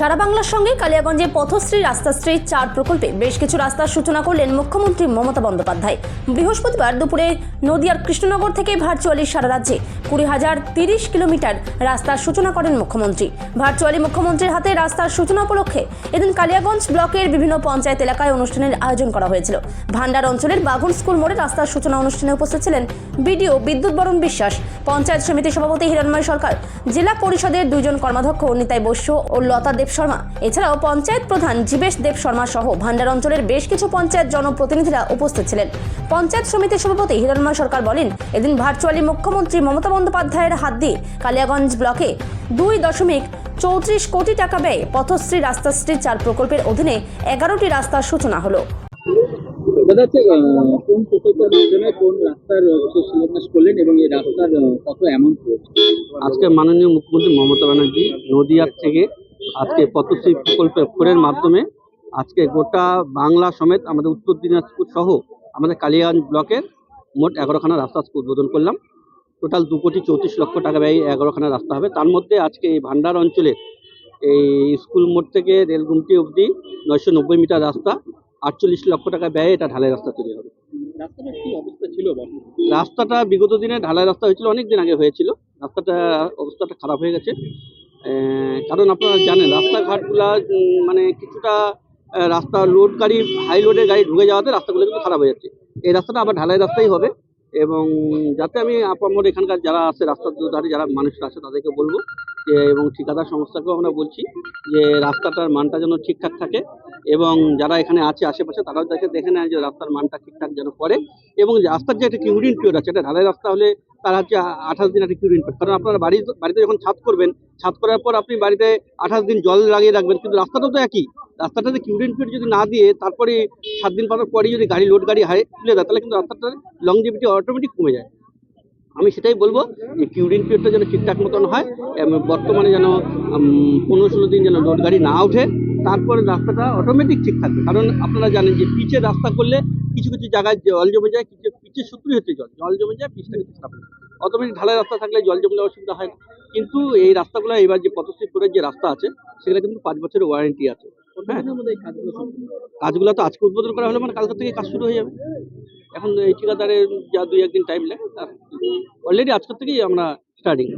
সারা বাংলার সঙ্গে কালিয়াগঞ্জে পথশ্রী রাস্তাশ্রী চার প্রকল্পে বেশ কিছু রাস্তার সূচনা করলেন মুখ্যমন্ত্রী মমতা বন্দ্যোপাধ্যায়। বৃহস্পতিবার দুপুরে নদিয়ার কৃষ্ণনগর থেকে ভার্চুয়ালি সারা রাজ্যে কুড়ি হাজার তিরিশ কিলোমিটার রাস্তার সূচনা করেন মুখ্যমন্ত্রী। ভার্চুয়ালি মুখ্যমন্ত্রীর হাতে রাস্তার সূচনা উপলক্ষে এদিন কালিয়াগঞ্জ ব্লকের বিভিন্ন পঞ্চায়েত এলাকায় অনুষ্ঠানের আয়োজন করা হয়েছিল। ভান্ডার অঞ্চলের বাগুন স্কুল মোড়ে রাস্তার সূচনা অনুষ্ঠানে উপস্থিত ছিলেন বিডিও বিদ্যুৎ বরণ বিশ্বাস, পঞ্চায়েত সমিতির সভাপতি হিরণময় সরকার, জেলা পরিষদের দুইজন কর্মাধ্যক্ষ নিতাই বৈশ্য ও লতা দেব শর্মা। এছাড়াও পঞ্চায়েত প্রধান জীবেশ দেব শর্মা সহ ভান্ডার অঞ্চলের বেশ কিছু পঞ্চায়েত জনপ্রতিনিধিরা উপস্থিত ছিলেন। পঞ্চায়েত সমিতির সভাপতি হিরণময় সরকার বলেন এদিন ভার্চুয়ালি মুখ্যমন্ত্রী মমতা বন্দ্যোপাধ্যায়ের হাত দিয়ে কালিয়াগঞ্জ ব্লকে দুই দশমিক চৌত্রিশ কোটি টাকা ব্যয়ে পথশ্রী রাস্তাশ্রী চার প্রকল্পের অধীনে এগারোটি রাস্তার সূচনা হলো। দাদা কোন প্রকল্পের মাধ্যমে কোন রাস্তার শিলান্যাস করলেন এবং এই রাস্তার কত অ্যামাউন্ট আজকে মাননীয় মুখ্যমন্ত্রী মমতা ব্যানার্জি নদিয়ার থেকে আজকে পথশ্রী প্রকল্পের ফোরের মাধ্যমে আজকে গোটা বাংলা সমেত আমাদের উত্তর দিনাজপুর সহ আমাদের কালিয়াগঞ্জ ব্লকের মোট এগারোখানা রাস্তা আজকে উদ্বোধন করলাম। টোটাল দু কোটি চৌত্রিশ লক্ষ টাকা ব্যয় এগারোখানা রাস্তা হবে। তার মধ্যে আজকে এই ভান্ডার অঞ্চলে এই স্কুল মোড় থেকে রেলগুমটি অবধি নয়শো নব্বই মিটার রাস্তা আটচল্লিশ লক্ষ টাকা ব্যয়ে এটা ঢালাই রাস্তা তৈরি হবে। রাস্তাটার কি অবস্থা ছিল বর্তমানে? রাস্তাটা বিগত দিনে ঢালাই রাস্তা হয়েছিল অনেক দিন আগে হয়েছিল। রাস্তাটা অবস্থাটা খারাপ হয়ে গেছে। কারণ আপনারা জানেন, রাস্তাঘাটগুলা মানে কিছুটা রাস্তা লোড গাড়ি হাই লোডের গাড়ি ঢুকে যাওয়াতে রাস্তাগুলো কিন্তু খারাপ হয়ে যাচ্ছে। এই রাস্তাটা আবার ঢালাই রাস্তাই হবে এবং যাতে আমি আপামর এখানকার যারা আছে, রাস্তার দুধারে যারা মানুষরা আছে, তাদেরকে বলব যে, এবং ঠিকাদার সংস্থাকেও আমরা বলছি যে, রাস্তাটার মানটা যেন ঠিকঠাক থাকে এবং যারা এখানে আছে, আশেপাশে, তারাও দেখে দেখে নেয় যে, রাস্তার মানটা ঠিকঠাক যেন করে এবং রাস্তার যে একটা কিউরিন পিরিয়ড আছে, এটা ঢালাই রাস্তা হলে তার হচ্ছে আঠাশ দিন একটা কিউরিন কারণ আপনারা বাড়ি বাড়িতে যখন ছাদ করবেন, ছাদ করার পর আপনি বাড়িতে আঠাশ দিন জল লাগিয়ে রাখবেন, কিন্তু রাস্তাটা তো একই। রাস্তাটাতে কিউরিন পিরিয়ড যদি না দিয়ে তারপরে সাত দিন পর পরই যদি গাড়ি লোড গাড়ি হাই তুলে দেয় তাহলে কিন্তু রাস্তাটার লংজিভিটি অটোমেটিক কমে যায়। আমি সেটাই বলব যে কিউরিন পিরিয়ডটা যেন ঠিকঠাক মতন হয় বর্তমানে যেন পনেরো ষোলো দিন যেন লোড গাড়ি না ওঠে, তারপরে রাস্তাটা অটোমেটিক ঠিক থাকবে। কারণ আপনারা জানেন যে পিচের রাস্তা করলে কিছু কিছু জায়গায় জল জমে যায়, কিছু পিচের সূত্রই হচ্ছে জল। জল জমে যায়, পিচটা কিন্তু খারাপ অটোমেটিক ঢালাই রাস্তা থাকলে জল জমলে অসুবিধা হয়। কিন্তু এই রাস্তাগুলো এবার যে পথশ্রী করে যে রাস্তা আছে সেগুলো কিন্তু পাঁচ বছরের ওয়ারেন্টি আছে। হ্যাঁ। কাজগুলো তো আজকে উদ্বোধন করা হলো মানে কালকে থেকে কাজ শুরু হয়ে যাবে। এখন এই ঠিকাদারের যা দুই একদিন টাইম লাগে অলরেডি আজকের থেকেই আমরা স্টার্টিং